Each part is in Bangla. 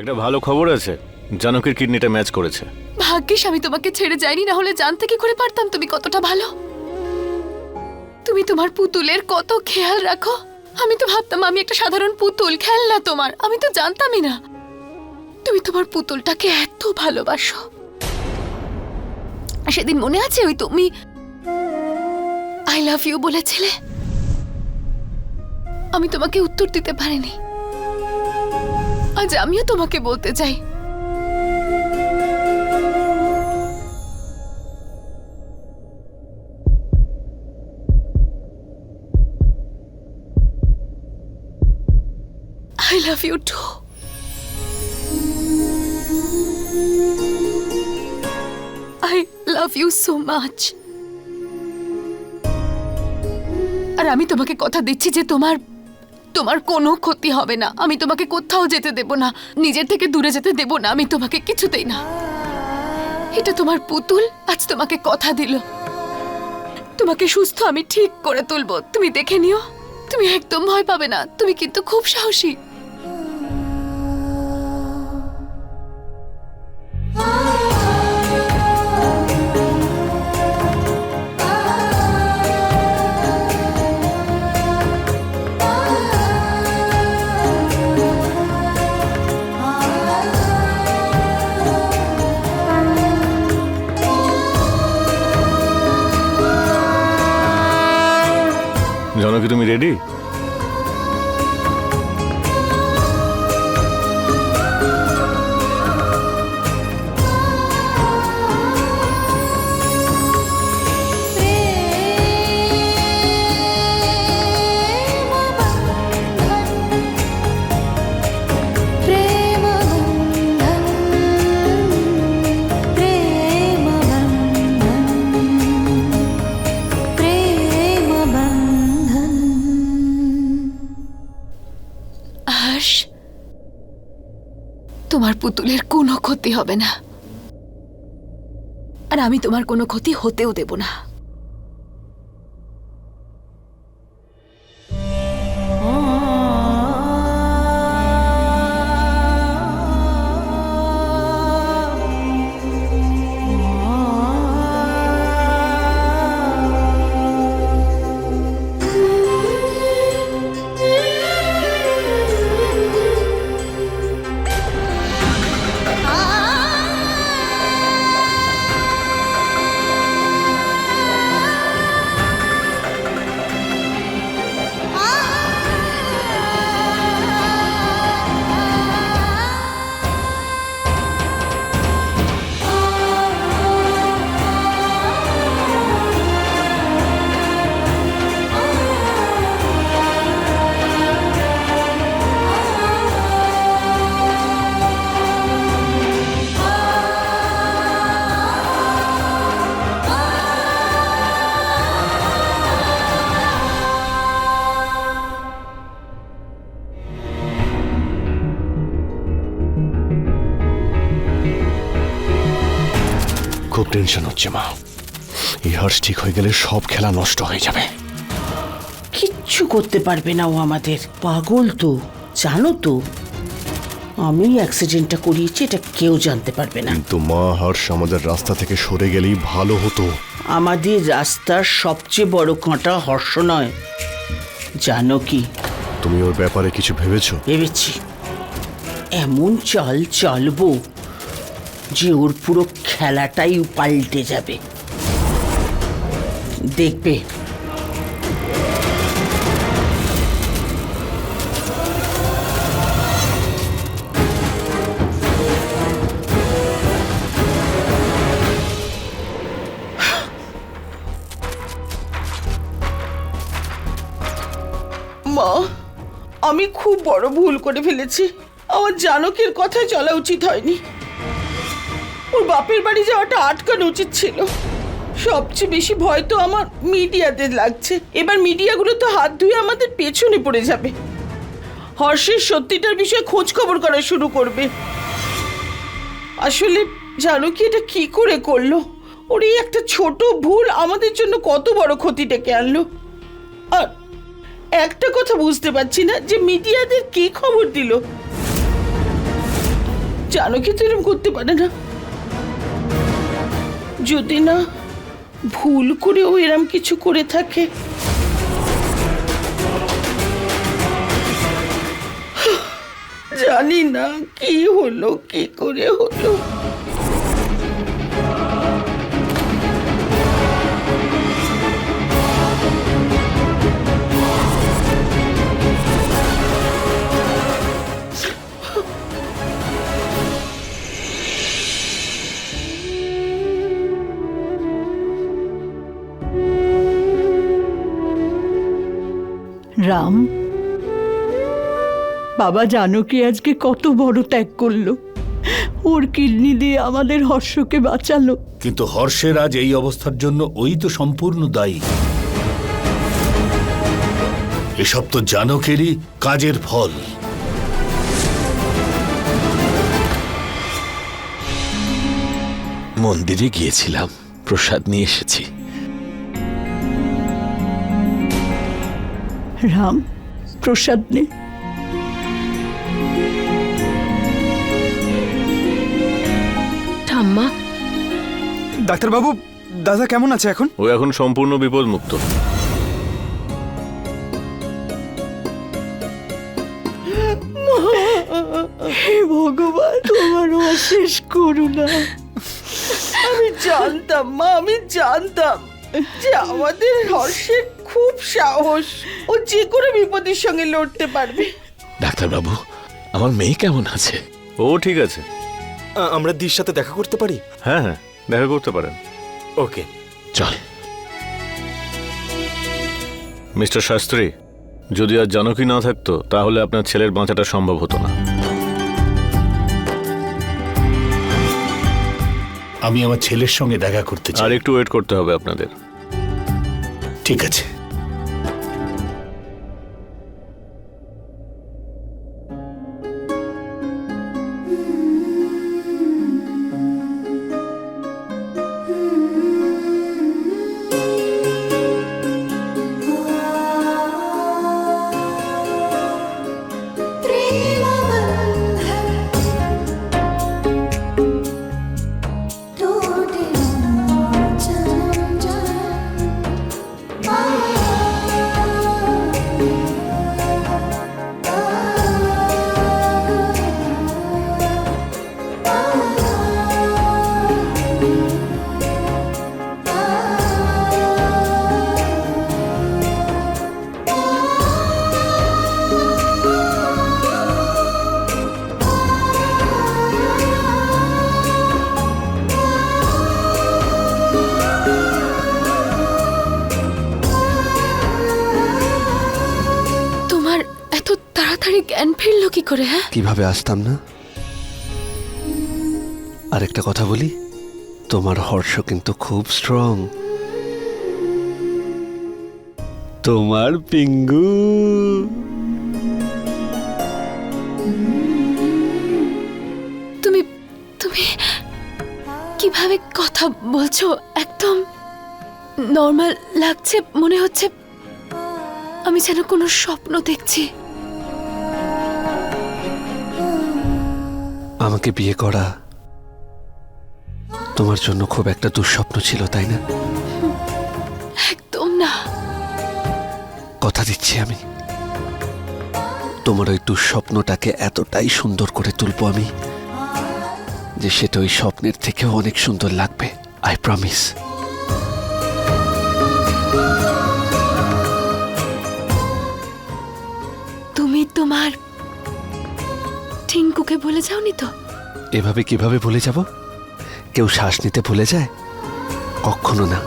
একটা ভালো খবর আছে। জানকের কিডনিটা ম্যাচ করেছে। ভাগ্যিস আমি তোমাকে ছেড়ে যাইনি না হলে জানতে কি করে পারতাম তুমি কতটা ভালো? তুমি তোমার পুতুলের কত খেয়াল রাখো। আমি তো ভাবতাম আমি একটা সাধারণ পুতুল খেলনা তোমার। আমি তো জানতামই না। তুমি তোমার পুতুলটাকে এত ভালোবাসো। সেদিন মনে আছে ওই তুমি আই লাভ ইউ বলেছিলে? আমি তোমাকে উত্তর দিতে পারিনি। আজ আমিও তোমাকে বলতে চাই I love you too. I love you so much. আর আমি তোমাকে কথা দিচ্ছি যে তোমার তোমার কোনো ক্ষতি হবে না। আমি তোমাকে কোথাও যেতে দেব না। নিজের থেকে দূরে যেতে দেব না। আমি তোমাকে কিছুতেই না। এটা তোমার পুতুল। আজ তোমাকে কথা দিল। তোমাকে সুস্থ আমি ঠিক করে তুলবো। তুমি দেখে নিও। তুমি একদম ভয় পাবে না। তুমি কিন্তু খুব সাহসী। তুমি রেডি পুতুলের কোনো ক্ষতি হবে না। আর আমি তোমার কোনো ক্ষতি হতেও দেব না। টেনশন হচ্ছে মা। এই হার্স ঠিক হয়ে গেলে সব খেলা নষ্ট হয়ে যাবে। কিচ্ছু করতে পারবে না ও আমাদের। পাগল তো জানো তো। আমি অ্যাক্সিডেন্টটা করিয়েছি এটা কেউ জানতে পারবে না। কিন্তু মা হার্স আমাদের রাস্তা থেকে সরে গেলেই ভালো হতো। আমাদের রাস্তার সবচেয়ে বড় কাঁটা হর্ষ নয়। জানো কি? তুমি ওর ব্যাপারে কিছু ভেবেছো? ভেবেছি। এমন চাল চালবো যে ওর পুরো খেলাটাই পাল্টে যাবে। দেখবে। মা, আমি খুব বড় ভুল করে ফেলেছি। আমার জানকের কথায় চলা উচিত হয়নি। ওর বাপের বাড়ি যাওয়াটা আটকানো উচিত ছিল। সবচেয়ে বেশি ভয় তো আমার মিডিয়াদের লাগছে। এবার মিডিয়াগুলো তো হাত ধুয়ে আমাদের পেছনে পড়ে যাবে। হর্ষের সত্যিটার বিষয়ে খোঁজ খবর করা শুরু করবে। আসলে জানো কি এটা কি করে করল? ওর এই একটা ছোট ভুল আমাদের জন্য কত বড় ক্ষতি ডেকে আনলো। আর একটা কথা বুঝতে পারছি না যে মিডিয়াদের কি খবর দিল? জানকি তো এরম করতে পারে না? যদি না ভুল করেও এরম কিছু করে থাকে। জানি না কি হলো, কি করে হলো। রাম। বাবা জানকী আজকে কত বড় ত্যাগ করল। ওর কিডনি দিয়ে আমাদের হর্ষকে বাঁচালো। কিন্তু হর্ষের আজ এই অবস্থার জন্য ওই তো সম্পূর্ণ দায়ী। এসব তো জানকেরই কাজের ফল। মন্দিরে গিয়েছিলাম প্রসাদ নিয়ে এসেছি। রাম প্রসাদ নে। ঠাম্মা। ডাক্তারবাবু দাদা কেমন আছে এখন? ও এখন সম্পূর্ণ বিপদমুক্ত। হে ভগবান তোমার অশেষ করুণা। আমি জানতাম মা আমি জানতাম। যে আমাদের হর্ষের খুব সাহস। ও যে কোনো বিপদের সঙ্গে লড়তে পারবে। ডাক্তারবাবু আমার মেয়ে কেমন আছে? ও ঠিক আছে। আ- আমরা দির সাথে দেখা করতে পারি? হ্যাঁ হ্যাঁ দেখা করতে পারেন। ওকে। চল। মিস্টার শাস্ত্রী যদি আর জানকী না থাকতো তাহলে আপনার ছেলের বাঁচাটা সম্ভব হতো না। আমি আমার ছেলের সঙ্গে দেখা করতে চাই। আর একটু ওয়েট করতে হবে আপনাদের। ঠিক আছে। জ্ঞান ফিরলো কি করে হ্যাঁ? কীভাবে আসতাম না? আরেকটা কথা বলি তোমার হর্ষ কিন্তু খুব স্ট্রং তোমার পিঙ্গু। তুমি তুমি কীভাবে কথা বলছো? একদম নর্মাল লাগছে মনে হচ্ছে আমি যেন কোনো স্বপ্ন দেখছি। আমাকে বিয়ে করা তোমার জন্য খুব একটা দুঃস্বপ্ন ছিল তাই না? একদম না। কথা দিচ্ছি আমি। তোমার ওই দুঃস্বপ্নটাকে এতটাই সুন্দর করে তুলবো আমি যে সেটা ওই স্বপ্নের থেকেও অনেক সুন্দর লাগবে আই প্রমিস বলে যাওনি তো? এভাবে কীভাবে ভুলে যাব? কেউ শ্বাস নিতে ভুলে যায়? কখনো না।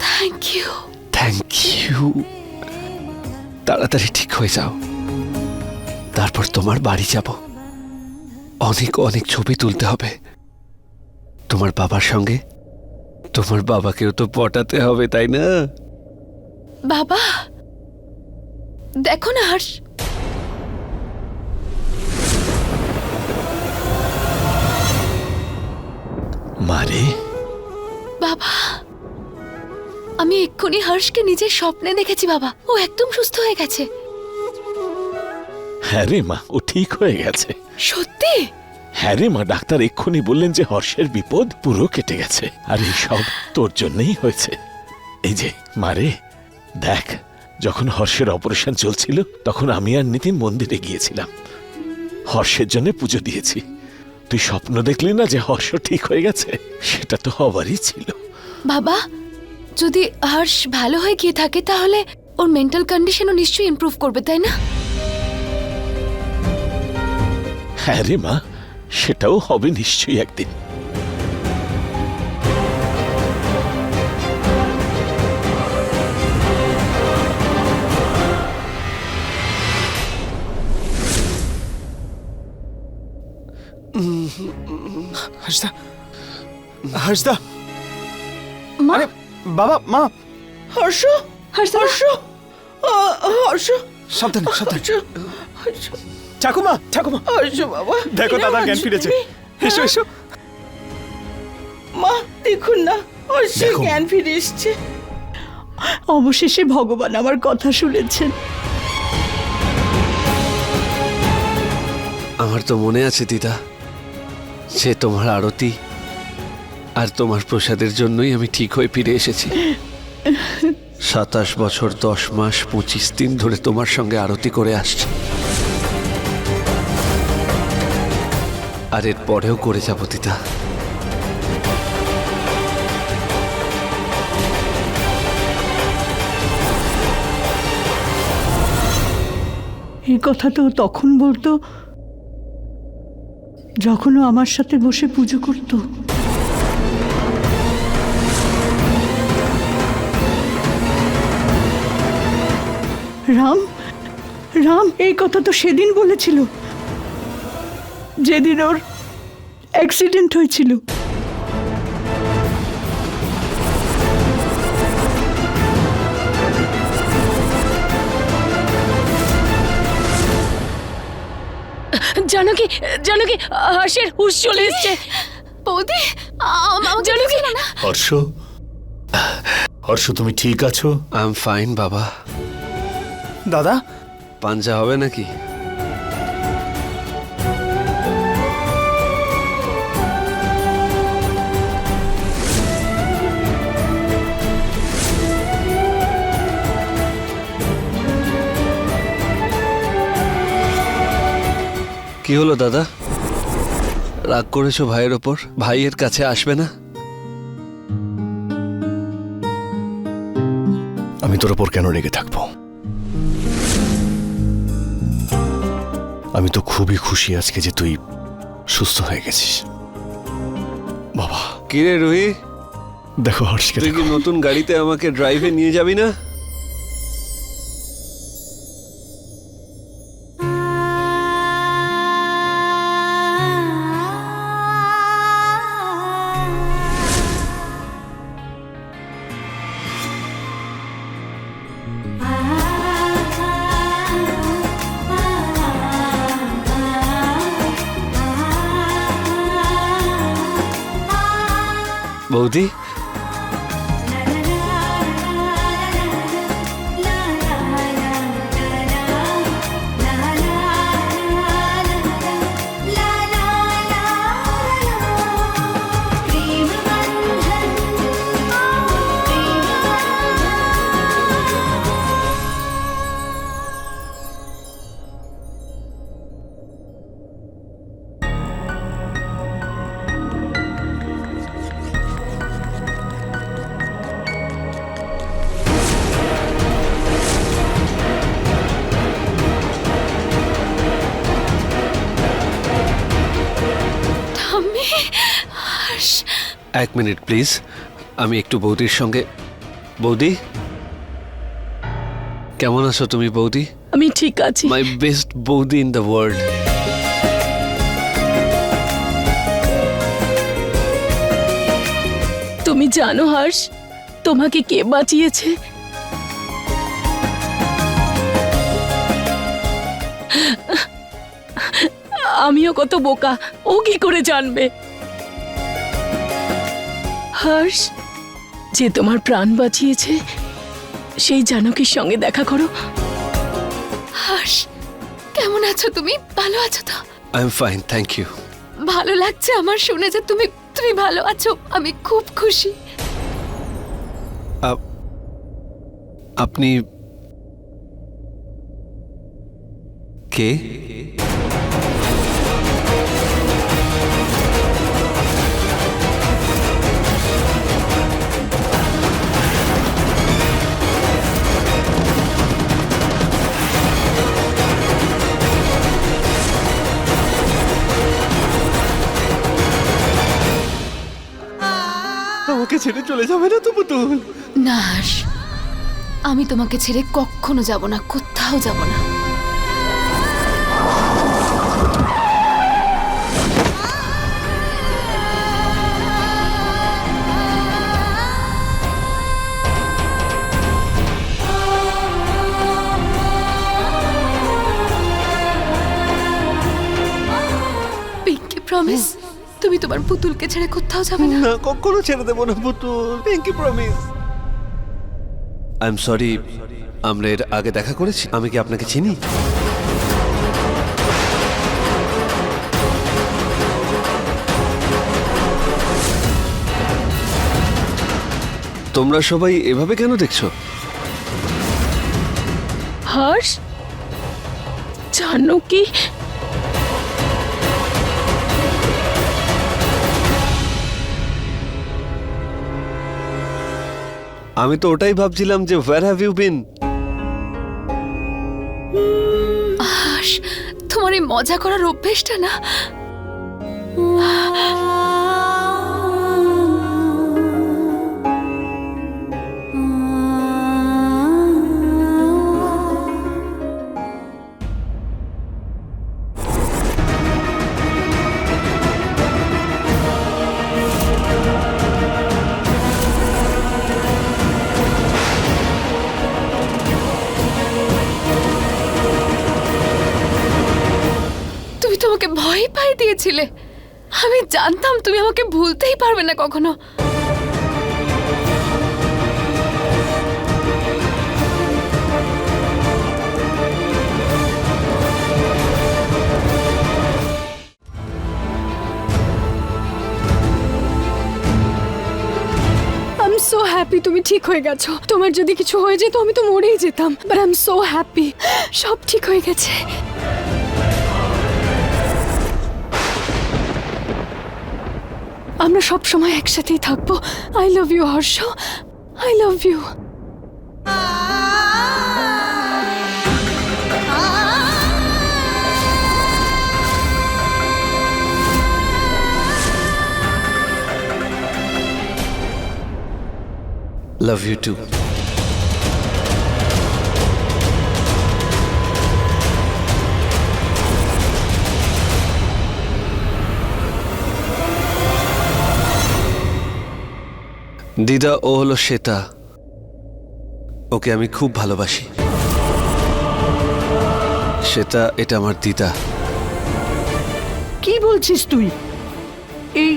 থ্যাংক ইউ থ্যাংক ইউ তাড়াতাড়ি ঠিক হয়ে যাও। তারপর তোমার বাড়ি যাব। অনেক অনেক ছবি তুলতে হবে। তোমার বাবার সঙ্গে তোমার বাবাকেও তো পটাতে হবে তাই না? বাবা! দেখো না হর্ষ। মারে? বাবা! আমি এক্ষুনি হর্ষকে নিজের স্বপ্নে দেখেছি বাবা। ও একদম সুস্থ হয়ে গেছে। হ্যাঁ রে মা ও ঠিক হয়ে গেছে। সত্যি? হ্যাঁ রে মা ডাক্তার এক্ষুনি বললেন যে হর্ষের বিপদ পুরো কেটে গেছে। আর এই সব তোর জন্যই হয়েছে। এই যে মারে দেখ যখন হর্ষের অপারেশন চলছিল তখন আমি আর নিতিন মন্দিরে গিয়েছিলাম। হর্ষের জন্য পুজো দিয়েছি। তুই স্বপ্ন দেখলি না যে হর্ষ ঠিক হয়ে গেছে? সেটা তো হবারই ছিল। বাবা যদি হর্ষ ভালো হয়ে গিয়ে থাকে তাহলে ওর মেন্টাল কন্ডিশনও নিশ্চয়ই ইমপ্রুভ করবে তাই না? হ্যাঁ রে মা সেটাও হবে নিশ্চয়ই একদিন। হাসদা আরে বাবা মা। হর্ষ হর্ষ। আহ, হর্ষ। সাবধানে সাবধানে। হর্ষ হর্ষ। ঠাকুমা ঠাকুমা। বাবা দেখো দাদার জ্ঞান ফিরেছে। এসো এসো। মা দেখুন না হর্ষের জ্ঞান ফিরে এসছে। অবশেষে ভগবান আমার কথা শুনেছেন। আমার তো মনে আছে দিদা সে তোমার আরতি আর তোমার প্রসাদের জন্যই আমি ঠিক হয়ে ফিরে এসেছি। সাতাশ বছর দশ মাস পঁচিশ দিন ধরে তোমার সঙ্গে আরতি করে আসছি। আর এর পরেও করে যাব দিদা এই কথা তো তখন বলতো যখন আমার সাথে বসে পুজো করতো। রাম রাম, এই কথা তো সেদিন বলেছিল। যেদিন ওর অ্যাক্সিডেন্ট হয়েছিল। জানো কি জানো কি হর্ষের হুশ চলে এসছে। বৌদি আমাকে জানো কি? না? হর্ষ হর্ষ তুমি ঠিক আছো? আই এম ফাইন বাবা। দাদা পাঞ্জা হবে নাকি? কি হলো দাদা? রাগ করেছ ভাইয়ের ওপর? ভাইয়ের কাছে আসবে না? আমি তোর ওপর কেন রেগে থাকব? আমি তো খুবই খুশি আজকে যে তুই সুস্থ হয়ে গেছিস। বাবা। কিরে রুহি? দেখো হর্ষকে তুই কি নতুন গাড়িতে আমাকে ড্রাইভে নিয়ে যাবি না? বৌদি এক মিনিট প্লিজ। আমি একটু বৌদির সঙ্গে। বৌদি? কেমন আছো তুমি বৌদি? আমি ঠিক আছি। মাই বেস্ট বৌদি ইন দ্য ওয়ার্ল্ড তুমি জানো হর্ষ তোমাকে কে বাঁচিয়েছে? আমিও কত বোকা ও কি করে জানবে? হর্ষ যে তোমার প্রাণ বাঁচিয়েছে সেই জানকীর সঙ্গে দেখা করো। হর্ষ কেমন আছো তুমি? ভালো আছো তো? I am fine thank you ভালো লাগছে আমার শুনে যে তুমি তুমি ভালো আছো। আমি খুব খুশি। আপনি কে? ছেড়ে চলে যাবে না তো। পুতুল না আমি তোমাকে ছেড়ে কখনো যাব না, কোথাও যাব না। প্রমিস তুমি তোমার পুতুলকে ছেড়ে কোথাও যাবে না। না কখনো ছেড়ে দেবো না পুতুল। Pinky promise I am sorry আমরা এর আগে দেখা করেছি। আমি কি আপনাকে চিনি? তোমরা সবাই এভাবে কেন দেখছ? হর্ষ জানকী আমি তো ওটাই ভাবছিলাম যে হোয়ার হ্যাভ ইউ বিন তোমার এই মজা করার অভ্যেসটা না? তুমি তোমাকে ভয় পাই দিয়েছিলে। আমি জানতাম তুমি আমাকে ভুলতেই পারবে না কখনো। সো হ্যাপি তুমি ঠিক হয়ে গেছো। তোমার যদি কিছু হয়ে যেত আমি তো মরেই যেতাম। But I am so happy সব ঠিক হয়ে গেছে। আমরা সব সময় একসাথেই থাকব। I love you Harsh. I love you love you too দিদা ও হলো শ্বেতা। ওকে আমি খুব ভালোবাসি। শ্বেতা এটা আমার দিদা। কি বলছিস তুই? এই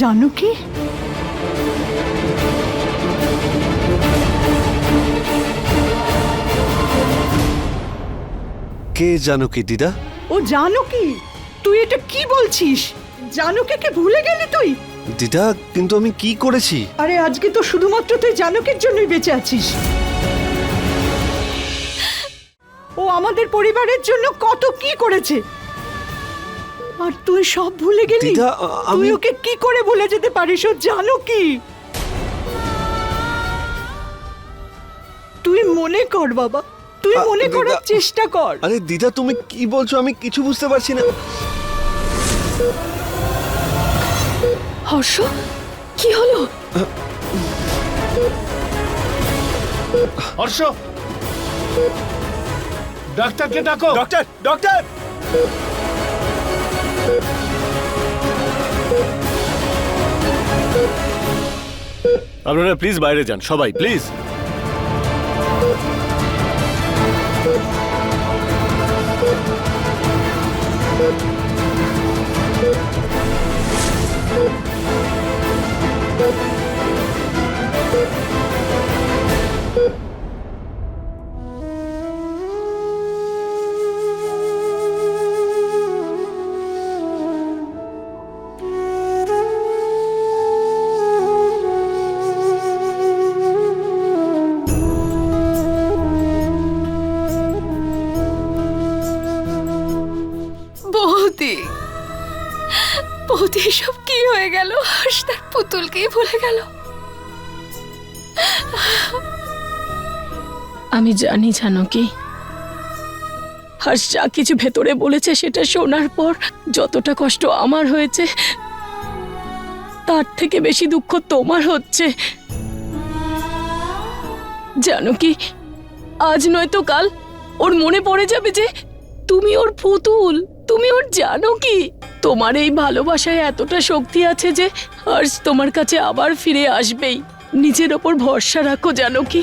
জানো কি? কে জানো কি দিদা? ও জানো কি? তুই এটা কি বলছিস? জানুকে কি ভুলে গেলি তুই? দিদা কিন্তু আমি কি করেছি? আরে আজকে তো শুধুমাত্র তুই জানকের জন্যই বেঁচে আছিস। ও আমাদের পরিবারের জন্য কত কি করেছে। আর তুই সব ভুলে গেলি? দিদা, আ- তুই আমি- ওকে কি করে ভুলে যেতে পারিস? ও জানো কি তুই মনে কর বাবা তুই আ, মনে দিদা- করার চেষ্টা কর। আরে দিদা তুমি কি বলছো? আমি কিছু বুঝতে পারছি না। হর্ষ কি হলো? হর্ষ! ডাক্তারকে ডাকো। Doctor doctor! আপনারা প্লিজ বাইরে যান সবাই প্লিজ। পুতুলকেই ভুলে গেল। আমি জানি জানো কি হর্ষ যা কিছু ভেতরে বলেছে সেটা শোনার পর যতটা কষ্ট আমার হয়েছে, তার থেকে বেশি দুঃখ তোমার হচ্ছে। জানো কি আজ নয়তো কাল ওর মনে পড়ে যাবে যে তুমি ওর পুতুল, তুমি ওর জানো কি তোমার এই ভালোবাসায় এতটা শক্তি আছে যে হর্ষ তোমার কাছে আবার ফিরে আসবেই। নিজের ওপর ভরসা রাখো জানো কি